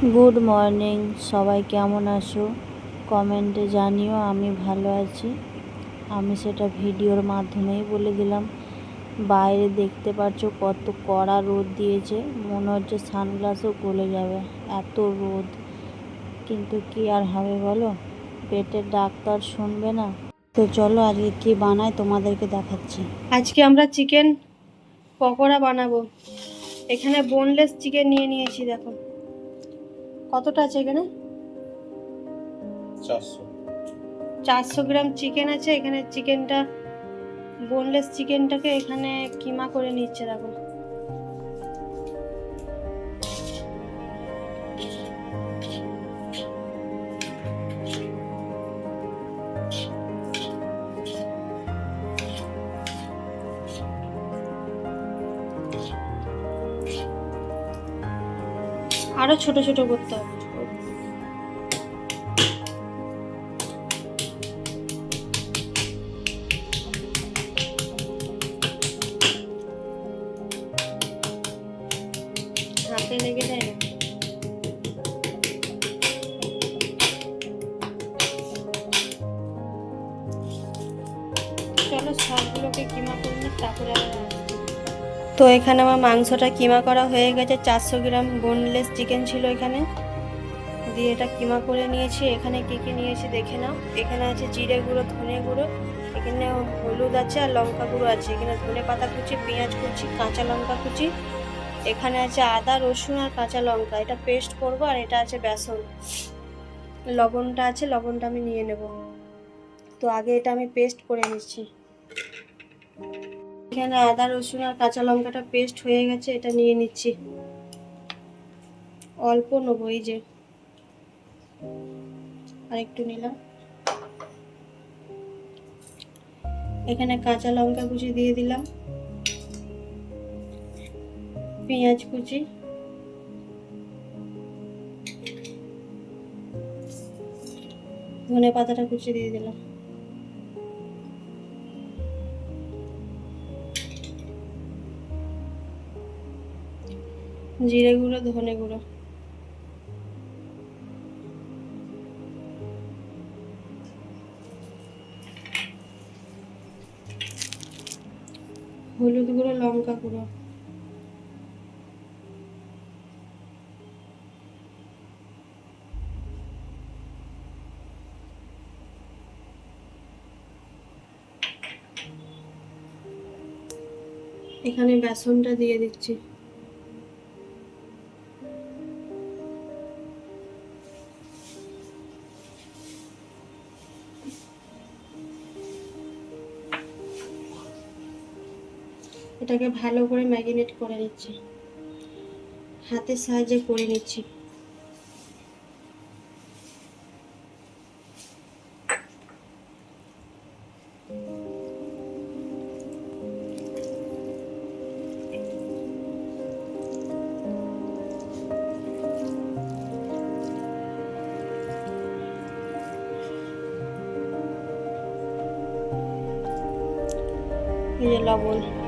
Good morning সবাই কেমন আছো? কমেন্টে জানিও, আমি ভালো আছি। আমি সেটা ভিডিওর মাধ্যমেই বলে দিলাম। বাইরে দেখতে পাচ্ছ কত কড়া রোদ দিয়েছে। মনে হচ্ছে সানগ্লাসও গলে যাবে। এত রোদ। কিন্তু কি আর হবে বলো? পেটের ডাক্তার শুনবে না। তো চলো আজকে কি বানায় তোমাদেরকে দেখাচ্ছি। আজকে আমরা চিকেন পকোড়া বানাবো। এখানে বোনলেস চিকেন নিয়ে নিয়েছি, দেখো। কতটা আছে এখানে? চারশো। চারশো গ্রাম চিকেন আছে এখানে চিকেনটা বোনলেস চিকেনটাকে এখানে কিমা করে নিচ্ছে দেখো। আরও ছোট ছোট করতে হবে চলো সবগুলোকে কিমা করে তারপরে আবার। তো এখানে আমার মাংসটা কিমা করা হয়ে গেছে। চারশো গ্রাম বোনলেস চিকেন ছিল এখানে। দিয়ে এটা কিমা করে নিয়েছি। এখানে কী কী নিয়েছি দেখে নাও। এখানে আছে জিরে গুঁড়ো, ধনে গুঁড়ো। এখানে হলুদ আছে আর লঙ্কা গুঁড়ো আছে। এখানে ধনে পাতা কুচি, পেঁয়াজ কুচি, কাঁচা লঙ্কা কুচি। এখানে আছে আদা, রসুন আর কাঁচা লঙ্কা। এটা পেস্ট করব আর এটা আছে বেসন। লবণটা আছে, লবণটা আমি নিয়ে নেব। তো আগে এটা আমি পেস্ট করে নিচ্ছি। এখানে আদা, রসুন আর কাঁচা লঙ্কাটা পেস্ট হয়ে গেছে, এটা নিয়ে নিচ্ছি। অল্প নেব এই যে। আর একটু নিলাম। এখানে কাঁচা লঙ্কা কুচি দিয়ে দিলাম। পেঁয়াজ কুচি। ধনে পাতাটা কুচি দিয়ে দিলাম। জিরে গুঁড়ো ধনে গুঁড়ো। হলুদ গুঁড়ো লঙ্কা গুঁড়ো। এখানে বেসনটা দিয়ে দিচ্ছি। এটাকে ভালো করে ম্যাগিনেট করে নিচ্ছি। হাতের সাহায্যে করে নিচ্ছি। লবণ।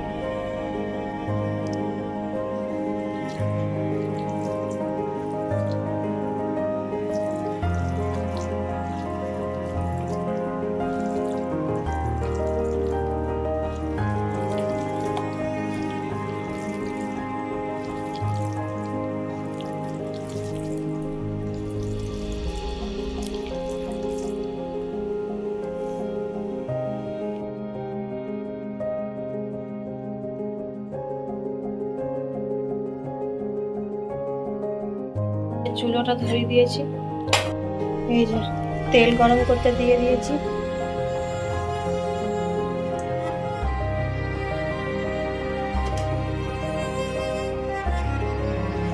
চুলোটা ধরিয়ে দিয়েছি। এই যে, তেল গরম করতে দিয়ে দিয়েছি।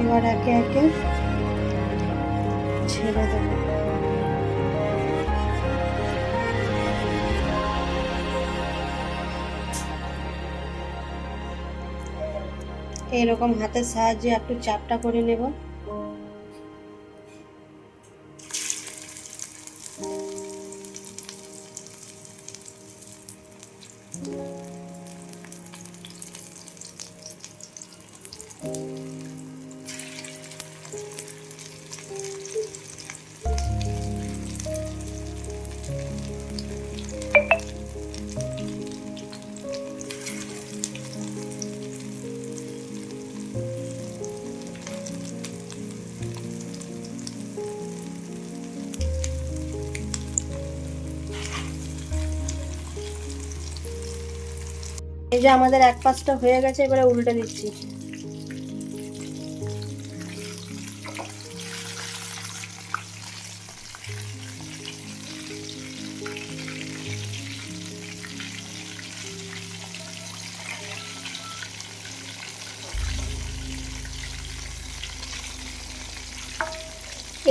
এবার একে একে ছেড়ে দেবো। এরকম হাতের সাহায্যে একটু চাপটা করে নেব। এই যে আমাদের এক পাশটা হয়ে গেছে এবারে উল্টে দিচ্ছি।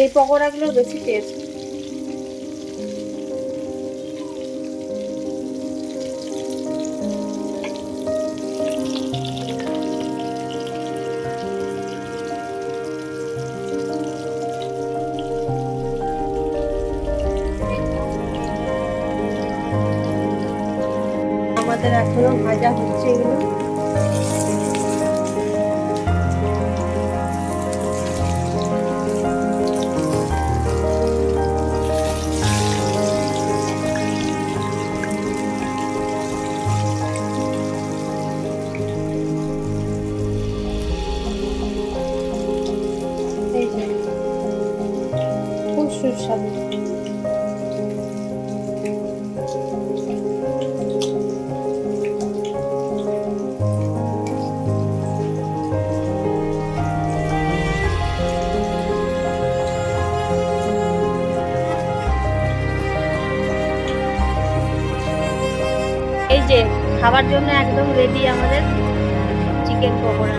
এই পকোড়াগুলো বেশি টেস্ট আমাদের এখনও ভাজা হচ্ছে এগুলো এই যে খুব সুস্বাদু খাবার জন্য একদম রেডি আমাদের চিকেন পকোড়া।